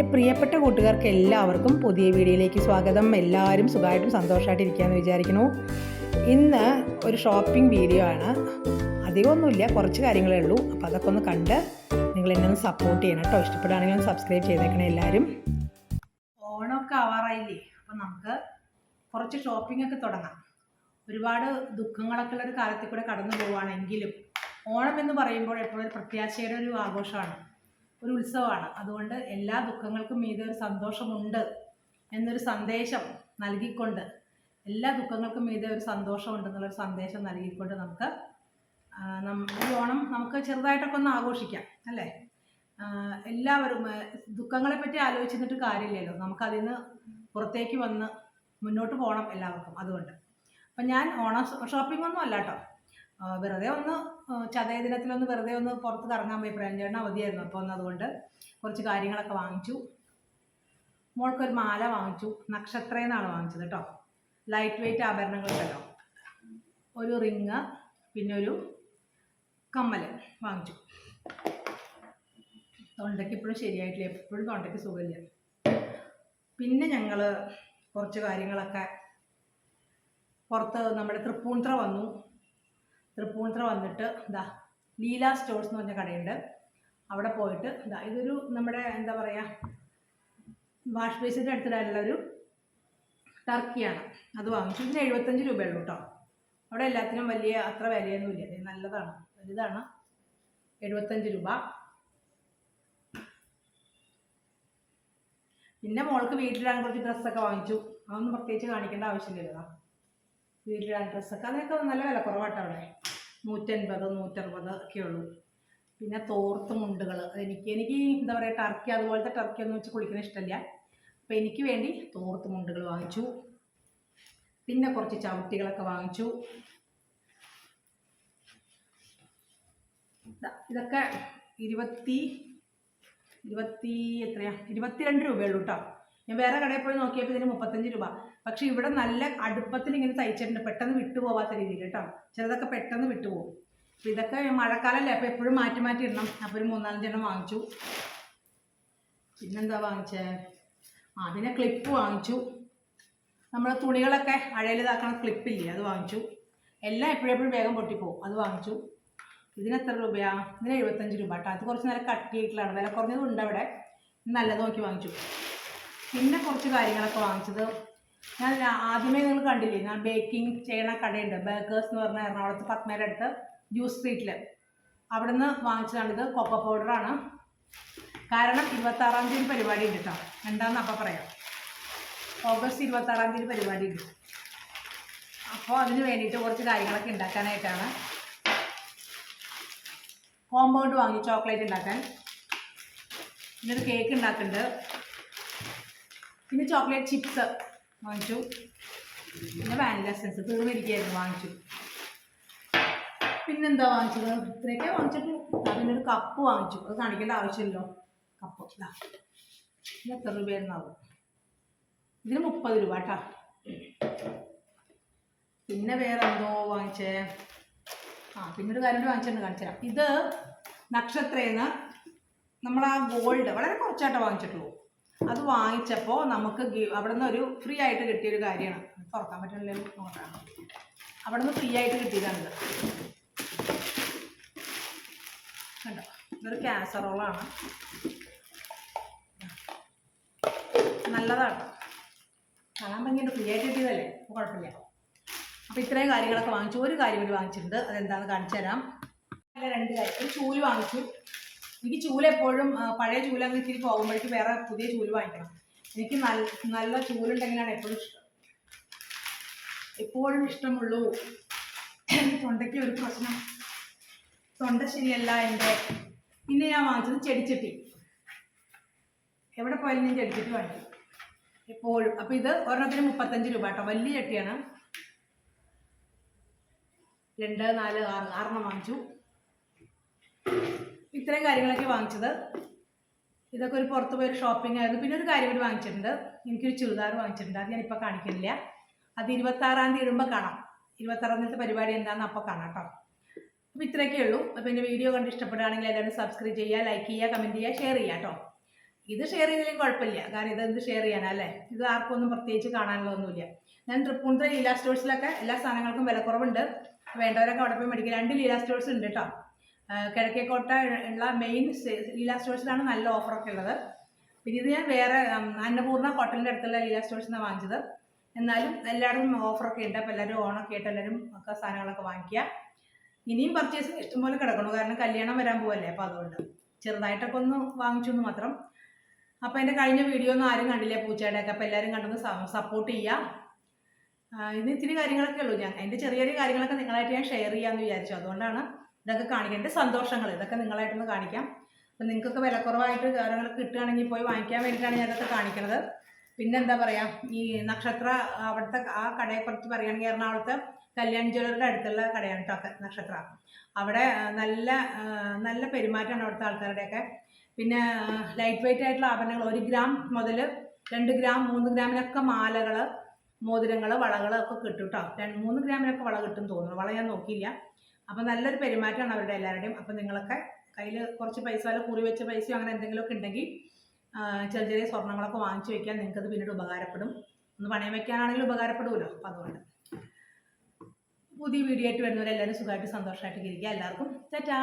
എന്റെ പ്രിയപ്പെട്ട കൂട്ടുകാർക്ക് എല്ലാവർക്കും പുതിയ വീഡിയോയിലേക്ക് സ്വാഗതം. എല്ലാവരും സുഖമായിട്ടും സന്തോഷമായിട്ടിരിക്കുകയെന്ന് വിചാരിക്കുന്നു. ഇന്ന് ഒരു ഷോപ്പിംഗ് വീഡിയോ ആണ്. അധികമൊന്നുമില്ല കുറച്ച് കാര്യങ്ങളേ ഉള്ളൂ. അപ്പോൾ അതൊക്കെ ഒന്ന് കണ്ട് നിങ്ങൾ എന്നെ ഒന്ന് സപ്പോർട്ട് ചെയ്യണം കേട്ടോ. ഇഷ്ടപ്പെടുകയാണെങ്കിൽ ഒന്ന് സബ്സ്ക്രൈബ് ചെയ്തേക്കണേ എല്ലാവരും. ഓണമൊക്കെ ആവാറായില്ലേ? അപ്പോൾ നമുക്ക് കുറച്ച് ഷോപ്പിംഗ് ഒക്കെ തുടങ്ങാം. ഒരുപാട് ദുഃഖങ്ങളൊക്കെ ഉള്ള ഒരു കാലത്തിൽ കൂടെ കടന്നു പോവുകയാണെങ്കിലും ഓണം എന്ന് പറയുമ്പോൾ എപ്പോഴും ഒരു പ്രത്യാശയുടെ ഒരു ആഘോഷമാണ്. ഒരു ഉത്സവമാണ്. അതുകൊണ്ട് എല്ലാ ദുഃഖങ്ങൾക്കും മീതെ ഒരു സന്തോഷമുണ്ട് എന്നൊരു സന്ദേശം നൽകിക്കൊണ്ട് എല്ലാ ദുഃഖങ്ങൾക്കും മീതെ ഒരു സന്തോഷമുണ്ടെന്നുള്ളൊരു സന്ദേശം നൽകിക്കൊണ്ട് നമുക്ക് ഈ ഓണം നമുക്ക് ചെറുതായിട്ടൊക്കെ ഒന്ന് ആഘോഷിക്കാം അല്ലേ? എല്ലാവരും ദുഃഖങ്ങളെ പറ്റി ആലോചിച്ചിട്ട് കാര്യമില്ലല്ലോ. നമുക്കതിൽ നിന്ന് പുറത്തേക്ക് വന്ന് മുന്നോട്ട് പോകണം എല്ലാവർക്കും അതുകൊണ്ട്. അപ്പം ഞാൻ ഓണം ഷോപ്പിംഗ് ഒന്നും അല്ല കേട്ടോ. വെറുതെ ഒന്ന് ചതയ ദിനത്തിലൊന്ന് വെറുതെ ഒന്ന് പുറത്ത് കറങ്ങാൻ പോയി. പ്രേംചേട്ടൻ അവധിയായിരുന്നു അപ്പോൾ ഒന്ന് അതുകൊണ്ട് കുറച്ച് കാര്യങ്ങളൊക്കെ വാങ്ങിച്ചു. മോൾക്കൊരു മാല വാങ്ങിച്ചു. നക്ഷത്രയിൽ നിന്നാണ് വാങ്ങിച്ചത് കേട്ടോ ലൈറ്റ് വെയിറ്റ് ആഭരണങ്ങളുണ്ടല്ലോ ഒരു റിങ് പിന്നെ ഒരു കമ്മൽ വാങ്ങിച്ചു. തൊണ്ടയ്ക്ക് ഇപ്പോഴും ശരിയായിട്ടില്ല. എപ്പോഴും തൊണ്ടയ്ക്ക് സുഖമില്ല. പിന്നെ ഞങ്ങൾ കുറച്ച് കാര്യങ്ങളൊക്കെ പുറത്ത് നമ്മുടെ തൃപ്പൂണിത്ര വന്നു. തൃപ്പൂണിത്ര വന്നിട്ട് എന്താ ലീല സ്റ്റോഴ്സ് എന്ന് പറഞ്ഞ കടയുണ്ട്. അവിടെ പോയിട്ട് എന്താ ഇതൊരു നമ്മുടെ എന്താ പറയുക വാഷ് ബേസിന്റെ അടുത്തിടാനുള്ള ഒരു ടർക്കിയാണ്. അത് വാങ്ങിച്ചു. ഇതിന് എഴുപത്തഞ്ച് രൂപയുള്ളൂ കേട്ടോ. അവിടെ എല്ലാത്തിനും വലിയ അത്ര വിലയൊന്നുമില്ല ഇത് നല്ലതാണ്. വലുതാണ്. എഴുപത്തഞ്ച് രൂപ. പിന്നെ മോൾക്ക് വീട്ടിലിടാൻ കുറച്ച് ഡ്രസ്സൊക്കെ വാങ്ങിച്ചു. അതൊന്നും പ്രത്യേകിച്ച് കാണിക്കേണ്ട ആവശ്യമില്ലല്ലോ വീട്ടിലിടാൻ ഡ്രസ്സൊക്കെ. അതിനൊക്കെ നല്ല വില കുറവാട്ടോ അവിടെ. നൂറ്റൻപത് നൂറ്ററുപത് ഒക്കെ ഉള്ളൂ. പിന്നെ തോർത്ത് മുണ്ടുകൾ എനിക്ക് എനിക്ക് എന്താ പറയുക ടർക്കി അതുപോലത്തെ ടർക്കി ഒന്നും വെച്ച് കുളിക്കുന്ന ഇഷ്ടമില്ല അപ്പോൾ എനിക്ക് വേണ്ടി തോർത്ത് മുണ്ടുകൾ വാങ്ങിച്ചു. പിന്നെ കുറച്ച് ചവിട്ടികളൊക്കെ വാങ്ങിച്ചു. ഇതൊക്കെ ഇരുപത്തി ഇരുപത്തി എത്രയാ? ഇരുപത്തിരണ്ട് രൂപയുള്ളൂ കേട്ടോ ഞാൻ വേറെ കടയിൽ പോയി നോക്കിയപ്പോൾ ഇതിന് മുപ്പത്തഞ്ച് രൂപ. പക്ഷെ ഇവിടെ നല്ല അടുപ്പത്തിൽ ഇങ്ങനെ തയ്ച്ചിട്ടുണ്ട്. പെട്ടെന്ന് വിട്ടുപോവാത്ത രീതിയിൽ കേട്ടോ. ചിലതൊക്കെ പെട്ടെന്ന് വിട്ടുപോകും. അപ്പോൾ ഇതൊക്കെ മഴക്കാലമല്ലേ അപ്പോൾ എപ്പോഴും മാറ്റി മാറ്റി ഇടണം. അപ്പോൾ ഒരു മൂന്നാലഞ്ചെണ്ണം വാങ്ങിച്ചു. പിന്നെന്താ വാങ്ങിച്ചേ? ആ പിന്നെ ക്ലിപ്പ് വാങ്ങിച്ചു. നമ്മൾ തുണികളൊക്കെ അഴയിൽ ഇതാക്കണ ക്ലിപ്പില്ലേ അത് വാങ്ങിച്ചു. എല്ലാം എപ്പോഴെപ്പോഴും വേഗം പൊട്ടിപ്പോവും അത് വാങ്ങിച്ചു. ഇതിന് എത്ര രൂപയാ? ഇതിന് എഴുപത്തഞ്ച് രൂപ കേട്ടോ. അത് കുറച്ച് നല്ല കട്ടിയിട്ടുള്ളതാണ് വില കുറഞ്ഞതും ഉണ്ട് അവിടെ. നല്ലത് നോക്കി വാങ്ങിച്ചു. പിന്നെ കുറച്ച് കാര്യങ്ങളൊക്കെ വാങ്ങിച്ചത്. ഞാൻ ആദ്യമേ നിങ്ങൾ കണ്ടില്ലേ ഞാൻ ബേക്കിംഗ് ചെയ്യണ കടയുണ്ട് ബേക്കേഴ്സ് എന്ന് പറഞ്ഞ എറണാകുളത്ത് പത്മയുടെ അടുത്ത് ജ്യൂസ് സ്ട്രീറ്റിൽ അവിടെ നിന്ന് വാങ്ങിച്ചതാണിത് കൊക്കോ പൗഡറാണ് കാരണം ഇരുപത്താറാം തീയതി പരിപാടി ഉണ്ട് കേട്ടോ എന്താണെന്ന് അപ്പം പറയാം. ഓഗസ്റ്റ് ഇരുപത്താറാം തീയതി പരിപാടി ഉണ്ട്. അപ്പോൾ അതിന് വേണ്ടിയിട്ട് കുറച്ച് കാര്യങ്ങളൊക്കെ ഉണ്ടാക്കാനായിട്ടാണ്. കോമ്പൗണ്ട് വാങ്ങി ചോക്ലേറ്റ് ഉണ്ടാക്കാൻ. ഇന്നൊരു കേക്ക് ഉണ്ടാക്കുന്നുണ്ട് പിന്നെ ചോക്ലേറ്റ് ചിപ്സ് വാങ്ങിച്ചു. പിന്നെ വാനില എസൻസ് തീർന്നിരിക്കുകയായിരുന്നു വാങ്ങിച്ചു. പിന്നെന്താ വാങ്ങിച്ചത്? ഇത്രയൊക്കെ വാങ്ങിച്ചിട്ട് പിന്നെ ഒരു കപ്പ് വാങ്ങിച്ചു. അത് കാണിക്കേണ്ട ആവശ്യമില്ലല്ലോ. കപ്പ് ഇതാ എത്ര രൂപയായിരുന്നാവും ഇതിന് മുപ്പത് രൂപ കേട്ടോ പിന്നെ വേറെ എന്തോ വാങ്ങിച്ചേ? ആ പിന്നെ ഒരു കാര്യം വാങ്ങിച്ചിട്ടുണ്ട് കാണിച്ചു ഇത് നക്ഷത്രേന്ന് നമ്മൾ ആ ഗോൾഡ് വളരെ കുറച്ചായിട്ട് വാങ്ങിച്ചിട്ടുള്ളൂ. അത് വാങ്ങിച്ചപ്പോൾ നമുക്ക് അവിടെ നിന്ന് ഒരു ഫ്രീ ആയിട്ട് കിട്ടിയൊരു കാര്യമാണ്. തുറക്കാൻ പറ്റുന്നില്ലല്ലോ നോക്കാം. അവിടെ നിന്ന് ഫ്രീ ആയിട്ട് കിട്ടിയതാണിത് കണ്ടോ? ഇതൊരു കാസറോളാണ് നല്ലതാണ്. കാണാൻ ഭംഗിയുണ്ട്. ഫ്രീ ആയിട്ട് കിട്ടിയതല്ലേ? അപ്പോൾ കുഴപ്പമില്ല. അപ്പോൾ ഇത്രയും കാര്യങ്ങളൊക്കെ വാങ്ങിച്ചു. ഒരു കാര്യം കൂടി വാങ്ങിച്ചിട്ടുണ്ട്. അതെന്താണെന്ന് കാണിച്ചു തരാം. രണ്ട് കാര്യം. ഒരു ചൂൽ വാങ്ങിച്ചു. എനിക്ക് ചൂല എപ്പോഴും പഴയ ചൂല അങ്ങ് ഇത്തിരി പോകുമ്പോഴേക്ക് വേറെ പുതിയ ചൂൽ വാങ്ങിക്കണം. എനിക്ക് നല്ല നല്ല ചൂലുണ്ടെങ്കിലാണ് എപ്പോഴും ഇഷ്ടം. എപ്പോഴും ഇഷ്ടമുള്ളൂ. തൊണ്ടയ്ക്ക് ഒരു പ്രശ്നം. തൊണ്ട ശരിയല്ല എന്റെ. പിന്നെ ഞാൻ വാങ്ങിച്ചത് ചെടിച്ചട്ടി. എവിടെ പോയാലും ഞാൻ ചെടിച്ചട്ടി വാങ്ങിക്കും. എപ്പോഴും. അപ്പോൾ ഇത് ഒരെണ്ണത്തിന് മുപ്പത്തഞ്ച് രൂപ കേട്ടോ. വലിയ ചട്ടിയാണ്. രണ്ട് നാല് ആറ് ആറെണ്ണം വാങ്ങിച്ചു. ഇത്രയും കാര്യങ്ങളൊക്കെ വാങ്ങിച്ചത്. ഇതൊക്കെ ഒരു പുറത്ത് പോയൊരു ഷോപ്പിംഗ് ആയിരുന്നു. പിന്നെ ഒരു കാര്യം കൂടി വാങ്ങിച്ചിട്ടുണ്ട്. എനിക്കൊരു ചുരിദാർ വാങ്ങിച്ചിട്ടുണ്ട്. അത് ഞാനിപ്പോൾ കാണിക്കുന്നില്ല. അത് ഇരുപത്താറാം തീയതി ഇടുമ്പോൾ കാണാം. ഇരുപത്താറാം തീയതി പരിപാടി എന്താണെന്ന് അപ്പോൾ കാണാം കേട്ടോ. അപ്പോൾ ഇത്രയൊക്കെ ഉള്ളൂ. അപ്പോൾ എന്റെ വീഡിയോ കണ്ട് ഇഷ്ടപ്പെടുകയാണെങ്കിൽ എല്ലാവരും സബ്സ്ക്രൈബ് ചെയ്യുക ലൈക്ക് ചെയ്യുക കമന്റ് ചെയ്യുക ഷെയർ ചെയ്യുക കേട്ടോ. ഇത് ഷെയർ ചെയ്തില്ലെങ്കിൽ കുഴപ്പമില്ല. കാരണം ഇത് എന്ത് ഷെയർ ചെയ്യാനല്ലേ ഇത് ആർക്കും ഒന്നും പ്രത്യേകിച്ച് കാണാനുള്ളതൊന്നുമില്ല ഞാൻ തൃപ്പൂണിത്തുറ ലീല സ്റ്റോഴ്സിലൊക്കെ എല്ലാ സാധനങ്ങൾക്കും വിലക്കുറവുണ്ട്. വേണ്ടവരൊക്കെ അവിടെ പോയി മേടിക്കുക. രണ്ട് ലീല സ്റ്റോഴ്സ് ഉണ്ട് കേട്ടോ. കിഴക്കേക്കോട്ട ഉള്ള മെയിൻ ലീല സ്റ്റോഴ്സിലാണ് നല്ല ഓഫറൊക്കെ ഉള്ളത്. പിന്നെ ഇത് ഞാൻ വേറെ അന്നപൂർണ ഹോട്ടലിന്റെ അടുത്തുള്ള ലീല സ്റ്റോഴ്സിൽ നിന്നാണ് വാങ്ങിച്ചത്. എന്നാലും എല്ലാവരും ഓഫറൊക്കെ ഉണ്ട്. അപ്പോൾ എല്ലാവരും ഓണൊക്കെ ആയിട്ട് എല്ലാവരും ഒക്കെ സാധനങ്ങളൊക്കെ വാങ്ങിക്കുക. ഇനിയും പർച്ചേസിങ് ഇഷ്ടംപോലെ കിടക്കണം കാരണം കല്യാണം വരാൻ പോവല്ലേ അപ്പോൾ അതുകൊണ്ട്. ചെറുതായിട്ടൊക്കെ ഒന്ന് വാങ്ങിച്ചു എന്ന് മാത്രം. അപ്പോൾ എന്റെ കഴിഞ്ഞ വീഡിയോ ഒന്നും ആരും കണ്ടില്ല പൂച്ചയുടെയൊക്കെ അപ്പോൾ എല്ലാവരും കണ്ടൊന്ന് സപ്പോർട്ട് ചെയ്യുക. ഇന്ന് ഇത് ഇത്തിരി കാര്യങ്ങളൊക്കെ ഉള്ളൂ. ഞാൻ എന്റെ ചെറിയ ചെറിയ കാര്യങ്ങളൊക്കെ നിങ്ങളായിട്ട് ഞാൻ ഷെയർ ചെയ്യാമെന്ന് വിചാരിച്ചു. അതുകൊണ്ടാണ് ഇതൊക്കെ കാണിക്കാം. എന്റെ സന്തോഷങ്ങൾ ഇതൊക്കെ നിങ്ങളായിട്ടൊന്ന് കാണിക്കാം. അപ്പം നിങ്ങൾക്കൊക്കെ വിലക്കുറവായിട്ട് കാര്യങ്ങൾ കിട്ടുകയാണെങ്കിൽ പോയി വാങ്ങിക്കാൻ വേണ്ടിയിട്ടാണ് ഞാൻ ഇതൊക്കെ കാണിക്കുന്നത് പിന്നെ എന്താ പറയുക ഈ നക്ഷത്ര അവിടുത്തെ ആ കടയെക്കുറിച്ച് പറയുകയാണെങ്കിൽ എറണാകുളത്ത് കല്യാൺ ജ്വല്ലറിയുടെ അടുത്തുള്ള കടയാണ് കേട്ടോ നക്ഷത്ര. അവിടെ നല്ല നല്ല പെരുമാറ്റമാണ് അവിടുത്തെ ആൾക്കാരുടെയൊക്കെ. പിന്നെ ലൈറ്റ് വെയിറ്റ് ആയിട്ടുള്ള ആഭരണങ്ങൾ ഒരു ഗ്രാം മുതൽ രണ്ട് ഗ്രാം മൂന്ന് ഗ്രാമിനൊക്കെ മാലകൾ മോതിരങ്ങൾ വളകൾ ഒക്കെ കിട്ടും കേട്ടോ. മൂന്ന് ഗ്രാമിനൊക്കെ വള കിട്ടും തോന്നുന്നു. വള ഞാൻ നോക്കിയില്ല. അപ്പോൾ നല്ലൊരു പെരുമാറ്റമാണ് അവരുടെ എല്ലാവരുടെയും. അപ്പോൾ നിങ്ങളൊക്കെ കയ്യിൽ കുറച്ച് പൈസ വല്ല കുറി വെച്ച പൈസയോ അങ്ങനെ എന്തെങ്കിലുമൊക്കെ ഉണ്ടെങ്കിൽ ചെറിയ ചെറിയ സ്വർണങ്ങളൊക്കെ വാങ്ങിച്ചു വെക്കാൻ നിങ്ങൾക്കത് പിന്നീട് ഉപകാരപ്പെടും. ഒന്ന് പണയം വെക്കാനാണെങ്കിലും ഉപകാരപ്പെടുമല്ലോ. അപ്പം അതുകൊണ്ട് പുതിയ വീഡിയോ ആയിട്ട് വരുന്നവരെല്ലാവരും സുഖമായിട്ട് സന്തോഷമായിട്ട് ഇരിക്കുക. എല്ലാവർക്കും ടാറ്റാ!